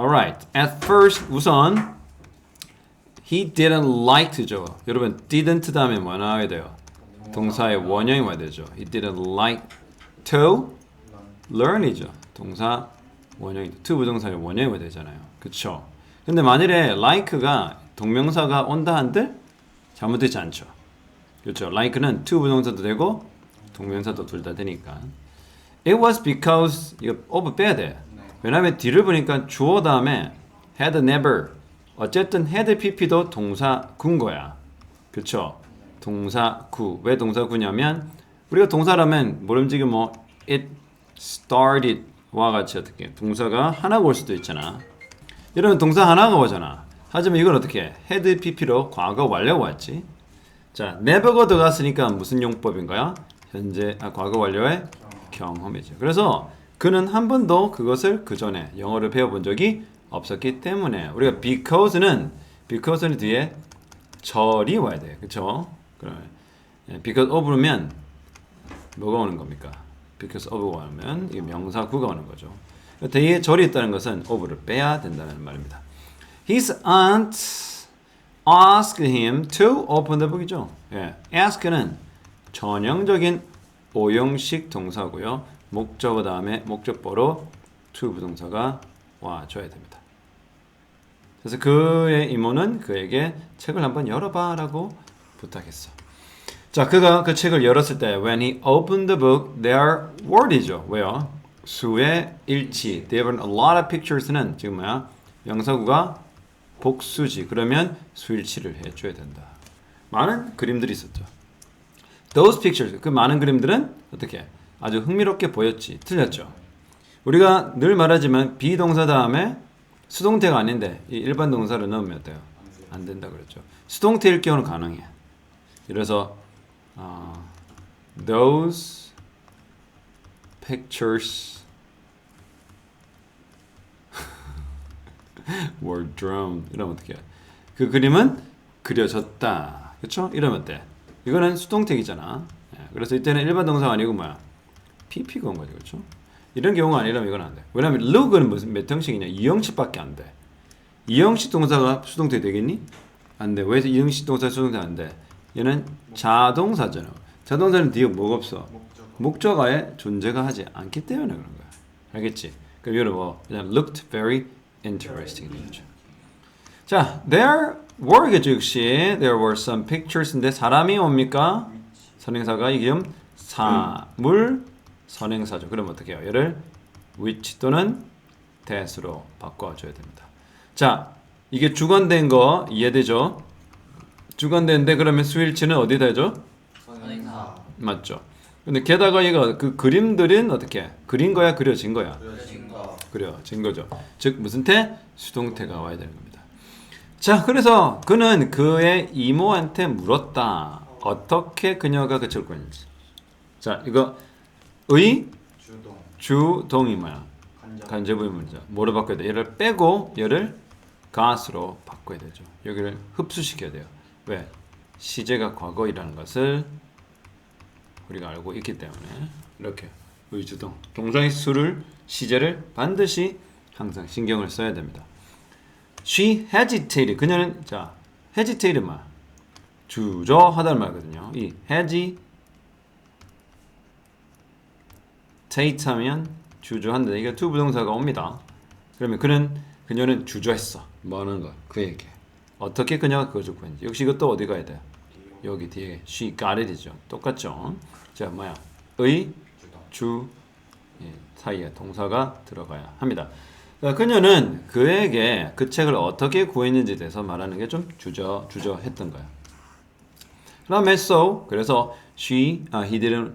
Alright. At first 우선 he didn't like to죠. 여러분 didn't 다음에 뭐 나와야 돼요? 동사의 원형이 와야 되죠. He didn't like to learn이죠. 동사 원형이 to 부동사의 원형이 와야 되잖아요. 그쵸? 근데 만일에 like가 동명사가 온다 한들 잘못되지 않죠. 그렇죠. like는 to 부동사도 되고 동명사도 둘 다 되니까. It was because 이거 of 빼야 돼. 왜냐면 뒤를 보니까 주어 다음에 had never 어쨌든 had pp도 동사 구인 거야. 그렇죠. 동사 구. 왜 동사 구냐면 우리가 동사라면 모름지기 뭐 it started 와 같이 어떻게 동사가 하나가 올 수도 있잖아. 이러면 동사 하나가 오잖아. 하지만 이건 어떻게 해? had pp로 과거 완료가 왔지. 자, never가 들어갔으니까 무슨 용법인가요? 현재 아, 과거 완료의 경험이죠. 그래서 그는 한 번도 그것을 그 전에 영어를 배워본 적이 없었기 때문에 우리가 because는 because는 뒤에 절이 와야 돼, 그렇죠? 그러면 예, because of면 뭐가 오는 겁니까? because of가 오면 이게 명사 구가 오는 거죠. 뒤에 절이 있다는 것은 of를 빼야 된다는 말입니다. His aunt asked him to open the book이죠. 예, ask는 전형적인 오형식 동사고요. 목적어 다음에 목적보로 to 부동사가 와줘야 됩니다. 그래서 그의 이모는 그에게 책을 한번 열어봐라고 부탁했어. 자, 그가 그 책을 열었을 때 when he opened the book, there word이죠. 왜요? 수의 일치. There were a lot of pictures는 지금 뭐야? 명사구가 복수지. 그러면 수일치를 해줘야 된다. 많은 그림들이 있었죠. Those pictures, 그 많은 그림들은 어떻게 아주 흥미롭게 보였지. 틀렸죠. 우리가 늘 말하지만 비동사 다음에 수동태가 아닌데 이 일반 동사를 넣으면 어때요? 안 된다 그랬죠. 수동태일 경우는 가능해. 그래서 어, those pictures were drawn 이러면 어떻게? 그 그림은 그려졌다. 그렇죠? 이러면 어때? 이거는 수동태이잖아. 예, 그래서 이때는 일반 동사가 아니고 뭐야? PP가 온 거죠. 그렇죠? 이런 경우가 아니라면 이건 안 돼. 왜냐면 look은 무슨 몇 형식이냐? 이형식밖에 안 돼. 이형식 동사가 수동태 되겠니? 안 돼. 왜 이형식 동사 수동태 안 돼? 얘는 자동사잖아. 자동사는 뒤에 뭐가 없어? 목적어의 존재가 하지 않기 때문에 그런 거야. 알겠지? 그럼 여러분 뭐 그냥 looked very interesting 되죠. 자, there were겠죠 역시 there were some pictures인데 사람이 뭡니까? 선행사가 이기음 사물 선행사죠. 그럼 어떻게 해요? 얘를 which 또는 that으로 바꿔줘야 됩니다. 자, 이게 주관된 거 이해되죠? 주관된데 그러면 수일치는 어디다 해줘? 선행사 맞죠? 근데 게다가 얘가 그 그림들은 어떻게? 그린 거야, 그려진 거야? 그려진 거 그려진 거죠. 즉 무슨 태? 수동태가 와야 되는 겁니다. 자, 그래서 그는 그의 이모한테 물었다. 어떻게 그녀가 그칠 건지. 자, 이거 의 주동 주동이 뭐야? 간접 간접의문이죠. 뭐로 바꿔야 돼? 얘를 빼고 얘를 got으로 바꿔야 되죠. 여기를 흡수시켜야 돼요. 왜? 시제가 과거이라는 것을 우리가 알고 있기 때문에 이렇게 의주동 동사의 수를 시제를 반드시 항상 신경을 써야 됩니다. She hesitated. 그녀는 자 hesitated 말 주저하다는 말거든요. 이 hesitate 하면 주저한다. 이게 to 부동사가 옵니다. 그러면 그는 그녀는 주저했어. 뭐 하는 거? 그에게 어떻게 그녀가 그걸 줬고 있는지 역시 이것도 어디 가야 돼? 여기 뒤에 she got it이죠. 똑같죠. 자 뭐야? 의 주 예, 사이에 동사가 들어가야 합니다. 자, 그녀는 그에게 그 책을 어떻게 구했는지에 대해서 말하는 게 좀 주저 주저했던 거야. 그다음에 so 그래서 she 아 he didn't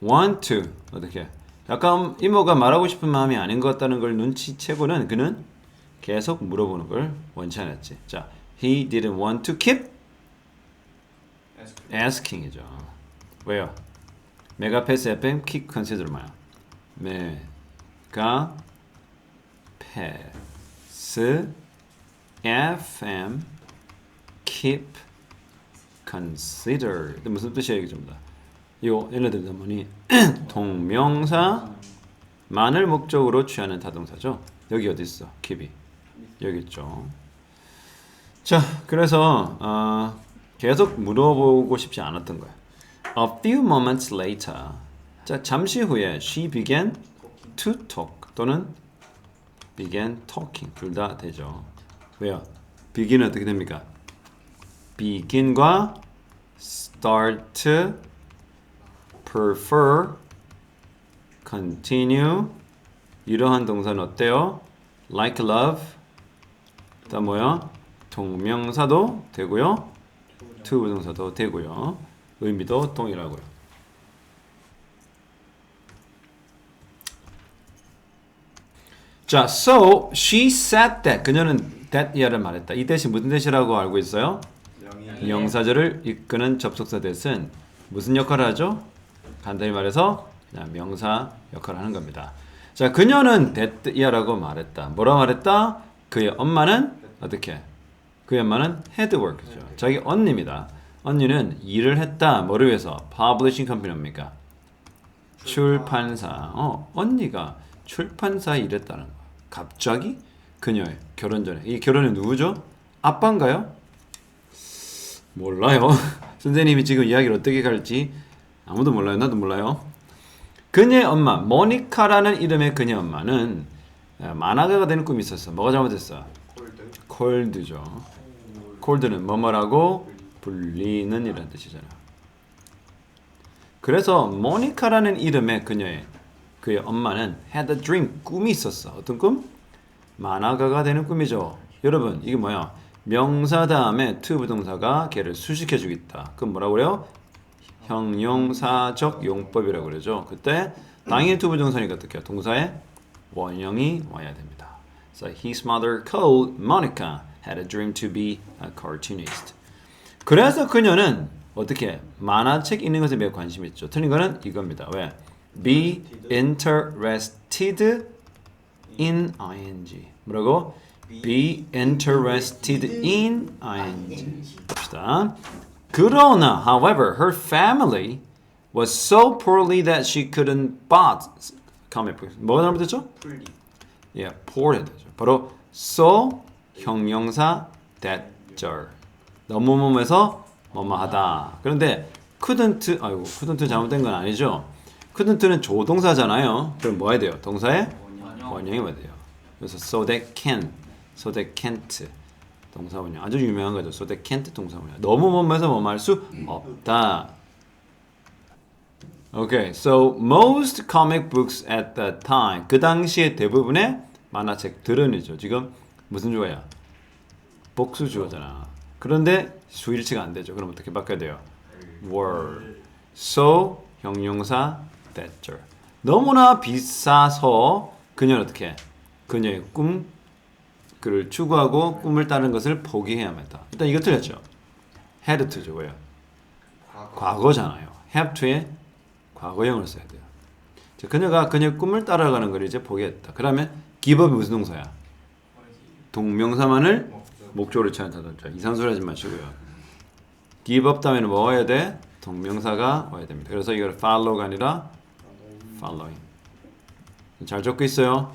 want to 어떻게 약간 이모가 말하고 싶은 마음이 아닌 것 같다는 걸 눈치채고는 그는 계속 물어보는 걸 원치 않았지. 자, he didn't want to keep asking이죠. 왜요? 메가패스 FM 킥 컨시드로 뭐야? 메가 패스 FM keep consider 무슨 뜻이야 이게 좀 더. 요 얘네들 뭐니 동명사 만을 목적으로 취하는 타동사죠. 여기 어디 있어? keep이 여기 있죠. 자, 그래서 어, 계속 물어보고 싶지 않았던 거예요. A few moments later, 자 잠시 후에 she began to talk 또는 began talking 둘 다 되죠. 왜요? begin 어떻게 됩니까? begin과 start, prefer, continue 이러한 동사는 어때요? like love 그다음 뭐야? 동명사도 되고요. to 부동사도 되고요. 의미도 동일하고요. 자, so she said that 그녀는 that 이하를 말했다. 이 대신 무슨 대시라고 알고 있어요? 명사절을 이끄는 접속사 대신 무슨 역할을 하죠? 간단히 말해서 명사 역할을 하는 겁니다. 자, 그녀는 이하라고 말했다. 뭐라 말했다? 그의 엄마는 어떻게? 그의 엄마는 work죠. 자기 언니입니다. 언니는 일을 했다. 뭐를 위해서? publishing company입니까? 출판사. 어, 언니가 출판사에 일했다는 거. 갑자기 그녀의 결혼 전에 이 결혼이 누구죠? 아빠인가요? 몰라요. 선생님이 지금 이야기를 어떻게 갈지 아무도 몰라요. 나도 몰라요. 그녀의 엄마 모니카라는 이름의 그녀 엄마는 어, 만화가가 되는 꿈이 있었어. 뭐가 잘못했어? 콜드 콜드죠. 콜드는 뭐뭐라고 불리는 이라는 뜻이잖아. 그래서 모니카라는 이름의 그녀의 그의 엄마는 had a dream 꿈이 있었어. 어떤 꿈? 만화가가 되는 꿈이죠. 여러분 이게 뭐야? 명사 다음에 to 부동사가 걔를 수식해 주겠다. 그럼 뭐라고 그래요? 형용사적 용법이라고 그러죠. 그때 당연히 to 부동사니까 어떻게 해요? 동사에 원형이 와야 됩니다. So his mother called Monica had a dream to be a cartoonist. 그래서 그녀는 어떻게 만화책 읽는 것에 매우 관심이 있죠. 틀린 거는 이겁니다. 왜? Be interested in ing. 뭐라고? Be interested in ing. 봅시다. 그러나, however, her family was so poorly that she couldn't comic books. 뭐가 잘못됐죠? 풀리 예, poor해 되죠. 바로 so 형용사 that절 너무 몸에서 뭐뭐하다. 그런데 couldn't 아이고 couldn't 잘못된 건 아니죠. couldn't는 조동사잖아요. 그럼 뭐 해야 돼요? 동사에 원형이 와야 돼요. 그래서 so that can, so that can't 동사 원형 아주 유명한 거죠. so that can't 동사 원형. 너무 몸에서 뭐할 수 없다. Okay, so most comic books at the time 그 당시에 대부분의 만화책들은이죠. 지금 무슨 주어야? 복수 주어잖아. 그런데 수일치가 안 되죠. 그럼 어떻게 바꿔야 돼요? were. so 형용사 that절. 너무나 비싸서 그녀는 어떻게? 해? 그녀의 꿈 그를 추구하고 꿈을 따르는 것을 포기해야만 했다. 일단 이거 틀렸죠. had to죠. 왜요? 과거 과거 잖아요. have to에 과거형을 써야 돼요. 자, 그녀가 그녀의 꿈을 따라가는 걸 이제 포기했다. 그러면 give up이 무슨 동사야? 동명사만을 목적 목적으로 찾아다던자 이상 소리 하지 마시고요. give up 다음에는 뭐 와야 돼? 동명사가 와야 됩니다. 그래서 이걸 follow가 아니라 following. 잘 적고 있어요.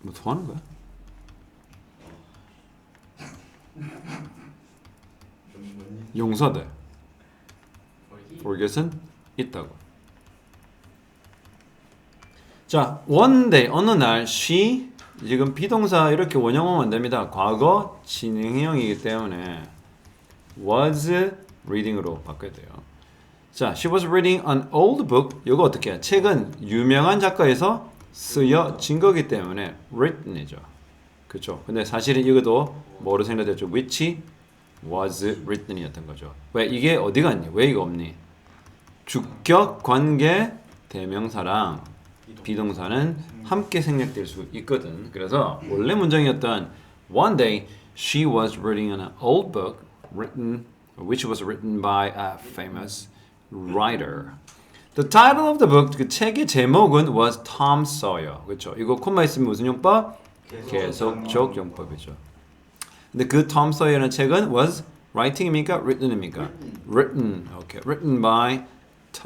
뭐 토하는 거야? 용서돼. forget은 있다고. 자, one day 어느 날 she 지금 비동사 이렇게 원형하면 안 됩니다. 과거 진행형이기 때문에 was reading으로 바꿔야 돼요. 자, she was reading an old book. 이거 어떻게 해? 책은 유명한 작가에서 쓰여진 거기 때문에 written이죠. 그렇죠. 근데 사실은 이것도 뭐로 생각되죠? which was written이었던 거죠. 왜 이게 어디 갔니? 왜 이거 없니? 주격 관계 대명사랑 비동사는 함께 생략될 수 있거든. 그래서 원래 문장이었던 One day she was reading an old book written which was written by a famous writer. The title of the book 그 책의 제목은 was Tom Sawyer. 그렇죠? 이거 콤마 있으면 무슨 용법? 계속적 용법이죠. 근데 그 Tom Sawyer라는 책은 was writing입니까? written입니까? written. 오케이. written by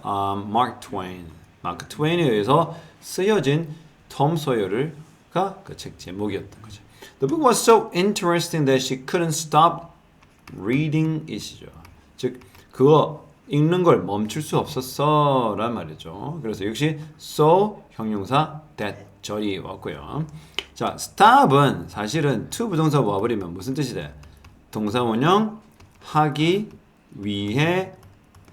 um, Mark Twain. 마크 트웨인에 의해서 쓰여진 톰 소여를가 그 책 제목이었던 거죠. The book was so interesting that she couldn't stop reading it이죠. 즉 그거 읽는 걸 멈출 수 없었어 란 말이죠. 그래서 역시 so 형용사 that 절이 왔고요. 자, stop은 사실은 to 부동사 와버리면 무슨 뜻이 돼? 동사 원형 하기 위해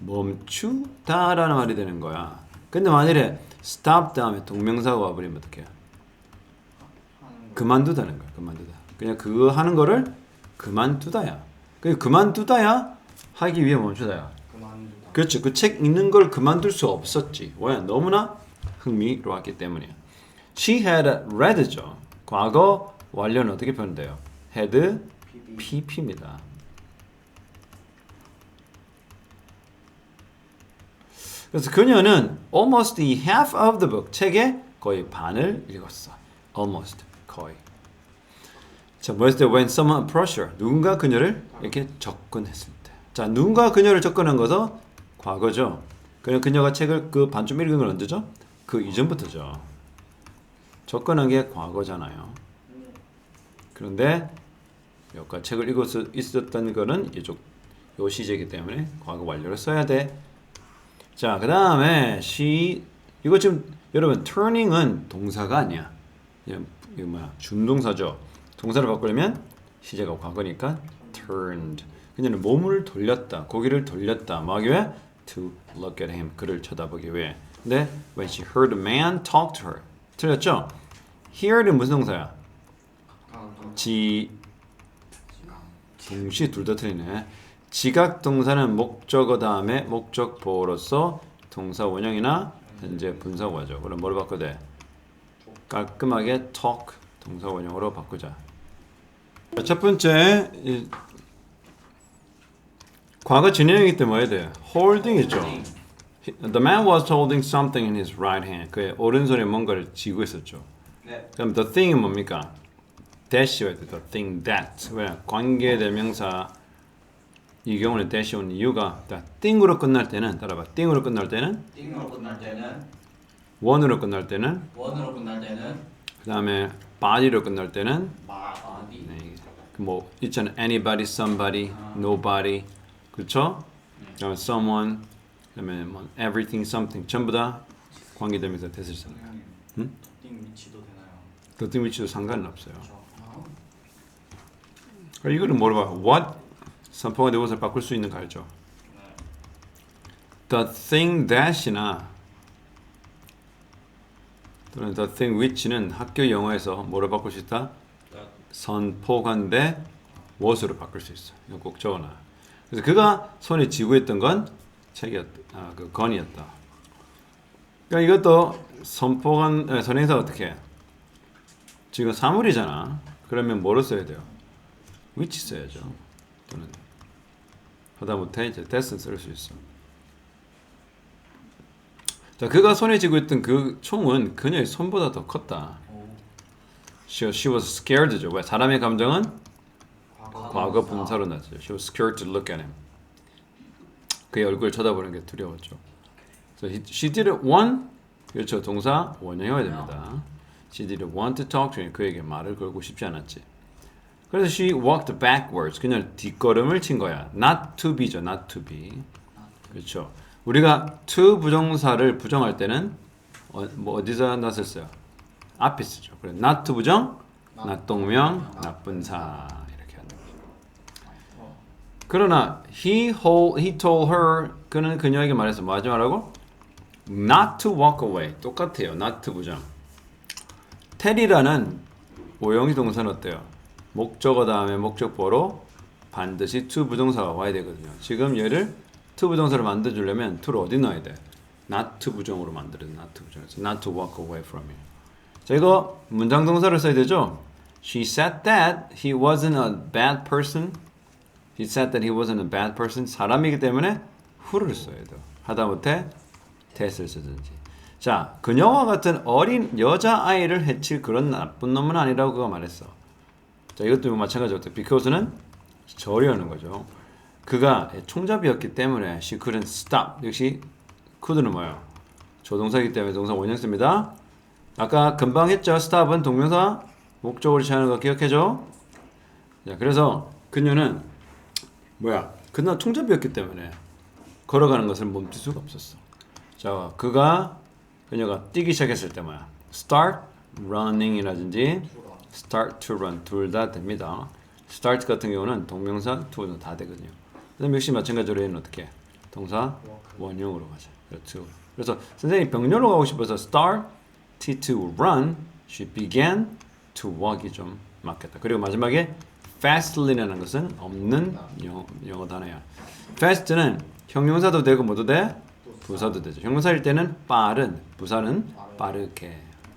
멈추다 라는 말이 되는 거야. 근데 만일에 stop 다음에 동명사가 와버리면 어떡해? 그만두다는 거야. 그만두다. 그냥 그거 하는 거를 그만두다야. 그 그만두다야 하기 위해 멈추다야. 그렇죠. 그 책 읽는 걸 그만둘 수 없었지. 왜? 너무나 흥미로웠기 때문이야. She had read죠. 과거 완료는 어떻게 표현돼요? had pp입니다. 그래서 그녀는 almost the half of the book 책의 거의 반을 읽었어. almost 거의. 자, 뭐였을 때 when someone approached her 누군가 그녀를 이렇게 접근했을 때. 자, 누군가 그녀를 접근한 것은 과거죠. 그냥 그녀가 책을 그 반쯤 읽은 건 언제죠? 그 이전부터죠. 접근한 게 과거잖아요. 그런데 여기까 책을 읽을 수 있었던 거는 이쪽 요 시제이기 때문에 과거 완료를 써야 돼. 자, 그 다음에 she 이거 지금 여러분 turning은 동사가 아니야. 이거 뭐야 준동사죠. 동사를 바꾸려면 시제가 과거니까 turned. 그녀는 몸을 돌렸다, 고개를 돌렸다. 뭐 하기 위해? To look at him. 그를 쳐다보기 위해. 근데 when she heard a man talk to her. 틀렸죠? hear는 무슨 동사야? 지 동시 둘 다 틀리네. 지각 동사는 목적어 다음에 목적 보어로서 동사 원형이나 현재 분사 와죠. 그럼 뭘 바꿔야 돼? 깔끔하게 talk 동사 원형으로 바꾸자. 자, 첫 번째 이, 과거 진행이기 때문에 뭐야 돼? holding 있죠. The man was holding something in his right hand. 그의 오른손에 뭔가를 쥐고 있었죠. 네. 그럼 the thing은 뭡니까? that이어야 돼. the thing that. 왜? 관계대명사 이 경우는 that이 온 이유가 자, thing으로 끝날 때는 따라봐. thing으로 끝날 때는 띵으로 끝날 때는 one으로 끝날 때는 원으로 끝날 때는 그 다음에 body로 끝날 때는 마디. 네, 그뭐 있잖아. anybody, somebody, nobody. 그렇죠? 그다음에 someone, 그다음에 뭐 everything, something 전부 다 관계대명사 써요. 응? 띵 위치도 되나요? the thing 위치도 상관은 없어요. 아, 그럼 이거는 뭐로 봐? What 선포가 되고서 바꿀 수 있는 거 알죠? 네. The thing that이나 또는 the thing which는 학교 영어에서 뭐로 바꿀 수 있다? 선포관대 what으로 바꿀 수 있어. 이거 꼭 적어놔. 그래서 그가 손에 쥐고 있던 건 책이었다. 아, 그 건이었다. 그러니까 이것도 선포관 아, 선행사 어떻게? 해? 지금 사물이잖아. 그러면 뭐로 써야 돼요? which 써야죠. 또는 하다못해 이제 that은 쓸수 있어. 자, 그가 손에 쥐고 있던 그 총은 그녀의 손보다 더 컸다. 오. She, she was scared죠. 왜? 사람의 감정은 과거, 분사로 나죠. She was scared to look at him. 그의 얼굴을 쳐다보는 게 두려웠죠. So he, she didn't want 그렇죠. 동사 원형이어야 됩니다. She didn't want to talk to him. 그에게 말을 걸고 싶지 않았지. 그래서 she walked backwards. 그냥 뒷걸음을 친 거야. Not to be죠. Not to be. 그렇죠. 우리가 to 부정사를 부정할 때는 어, 뭐 어디서 놨었어요? 앞에 쓰죠. 그래 not to 부정, not 동명, 나쁜 사. 그러나 he hold, he told her 그는 그녀에게 말해서 뭐 하지 말라고? Not to walk away. 똑같아요. not to 부정. tell이라는 오형이 동사는 어때요? 목적어 다음에 목적보로 반드시 to 부정사가 와야 되거든요. 지금 얘를 to 부정사를 만들어주려면 to를 어디 넣어야 돼? not to 부정으로 만들어야 돼. not to 부정에서 not to walk away from you. 자 이거 문장 동사를 써야 되죠? She said that he wasn't a bad person. He said that he wasn't a bad person. 사람이기 때문에 who를 써야 돼요. 하다못해 that을 쓰든지. 자, 그녀와 같은 어린 여자 아이를 해칠 그런 나쁜 놈은 아니라고 그가 말했어. 자, 이것도 마찬가지로 because는 절이하는 거죠. 그가 총잡이였기 때문에 she couldn't stop. 역시 could는 뭐예요? 조동사이기 때문에 동사 원형 씁니다. 아까 금방 했죠. stop은 동명사 목적으로 취하는 거 기억해줘. 자, 그래서 그녀는 뭐야? 그날 총잡이였기 때문에 걸어가는 것을 멈출 수가 없었어. 자, 그가 그녀가 뛰기 시작했을 때 뭐야? start running이라든지 start to run 둘 다 됩니다. start 같은 경우는 동명사 to는 다 되거든요. 그다음 역시 마찬가지로 얘는 어떻게? 해? 동사 원형으로 가죠. 그렇죠. 그래서 선생님이 병렬로 가고 싶어서 start to run, she began to walk이 좀 맞겠다. 그리고 마지막에 fastly라는 것은 없는 영어, 영어 단어야. fast는 형용사도 되고 뭐도 돼? 부사도 되죠. 형용사일 때는 빠른, 부사는 빠르게.